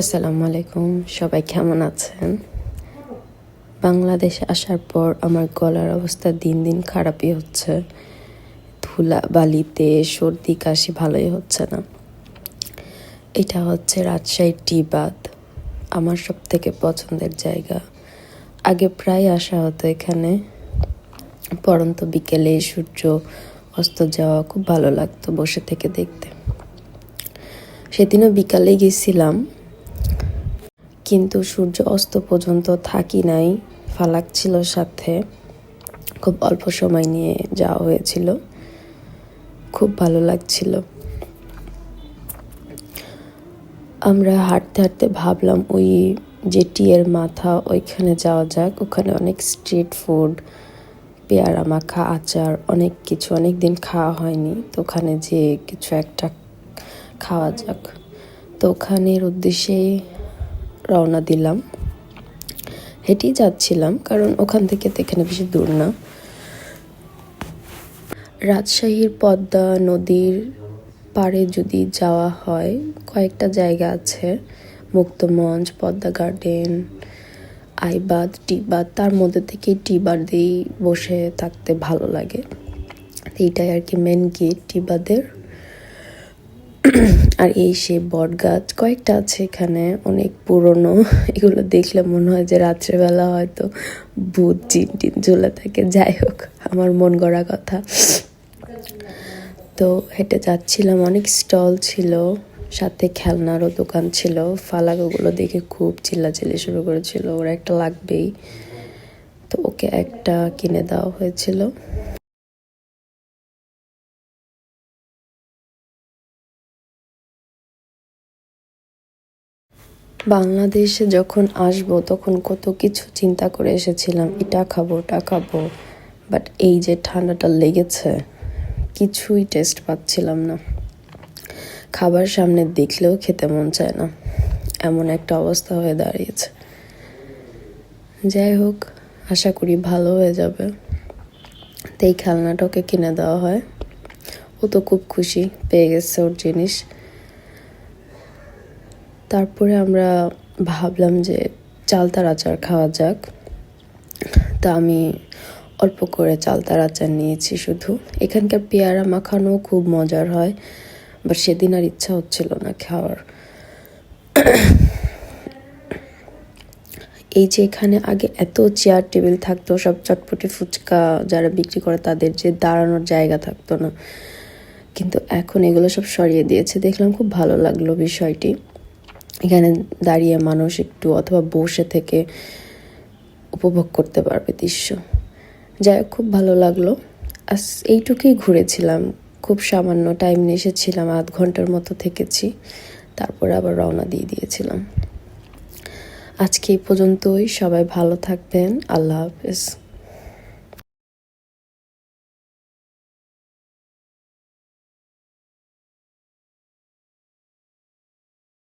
আসসালামু আলাইকুম, সবাই কেমন আছেন? বাংলাদেশে আসার পর আমার গলার অবস্থা দিন দিন খারাপই হচ্ছে। ধুলা বালিতে সর্দি কাশি ভালোই হচ্ছে না। এটা হচ্ছে রাজশাহী টি বাঁধ, আমার সব থেকে পছন্দের জায়গা। আগে প্রায় আসা হতো এখানে পরন্ত বিকেলে সূর্য অস্ত যাওয়া খুব ভালো লাগতো বসে থেকে দেখতে। সেদিনও বিকালে গেছিলাম কিন্তু সূর্য অস্ত পর্যন্ত থাকি নাই। ফালাক ছিল সাথে। খুব অল্প সময় নিয়ে যাওয়া হয়েছিল। খুব ভালো লাগছিল। আমরা হাঁটতে হাঁটতে ভাবলাম ওই যে টিয়ের মাথা, ওইখানে যাওয়া যাক। ওখানে অনেক স্ট্রিট ফুড, পেয়ারা মাখা, আচার, অনেক কিছু। অনেক দিন খাওয়া হয়নি। তো ওখানে যে কিছু একটা খাওয়া যাক। তো ওখানের উদ্দেশ্যে রওনা দিলাম। হেঁটেই যাচ্ছিলাম, কারণ ওখান থেকে তো এখানে বেশি দূর না। রাজশাহীর পদ্মা নদীর পাড়ে যদি যাওয়া হয়, কয়েকটা জায়গা আছে। মুক্তমঞ্চ, পদ্মা গার্ডেন, আইবাদ, টিবাদ, তার মধ্যে থেকে টিবার দিয়েই বসে থাকতে ভালো লাগে। এইটাই আর কি মেন গেট টিবাদের। আর এই সে বট গাছ কয়েকটা আছে এখানে, অনেক পুরনো। এগুলো দেখলে মনে হয় যে রাত্রেবেলা হয়তো ভূত চিন টিন ঝুলে থাকে। যাই হোক, আমার মন গড়া কথা। তো হেঁটে যাচ্ছিলাম, অনেক স্টল ছিল, সাথে খেলনারও দোকান ছিল। ফালাক ওগুলো দেখে খুব চিল্লাচিল্লি শুরু করেছিল, ওরা একটা লাগবেই। তো ওকে একটা কিনে দেওয়া হয়েছিল। বাংলাদেশে যখন আসব, তখন কত কিছু চিন্তা করে এসেছিলাম। এটা খাব, ওটা খাব। বাট এই যে ঠান্ডাটা লেগেছে, কিছুই টেস্ট পাচ্ছিলাম না। খাবার সামনে দেখলেও খেতে মন চায় না। এমন একটা অবস্থা হয়ে দাঁড়িয়েছে। যাই হোক আশা করি ভালো হয়ে যাবে। তাই খেলনাটাকে কিনে দেওয়া হয়। ও তো খুব খুশি পেয়ে গেছে ওর জিনিস। তারপরে আমরা ভাবলাম যে চালতার আচার খাওয়া যাক। তা আমি অল্প করে চালতার আচার নিয়েছি শুধু। এখানকার পেয়ারা মাখানো খুব মজার হয় বাট সেদিন আর ইচ্ছা হচ্ছিল না খাওয়ার। এই যে এখানে আগে এত চেয়ার টেবিল থাকতো, সব চটপটি ফুচকা যারা বিক্রি করে তাদের যে দাঁড়ানোর জায়গা থাকতো না। কিন্তু এখন এগুলো সব সরিয়ে দিয়েছে। দেখলাম খুব ভালো লাগল বিষয়টি। এখানে দাঁড়িয়ে মানুষ একটু অথবা বসে থেকে উপভোগ করতে পারবে দৃশ্য। যাই খুব ভালো লাগল। আস, এইটুকুই ঘুরেছিলাম। খুব সামান্য টাইম নিয়ে এসেছিলাম, আধ ঘণ্টার মতো থেকেছি। তারপরে আবার রওনা দিয়ে দিয়েছিলাম। আজকে এই পর্যন্তই। সবাই ভালো থাকবেন। আল্লাহ হাফেজ।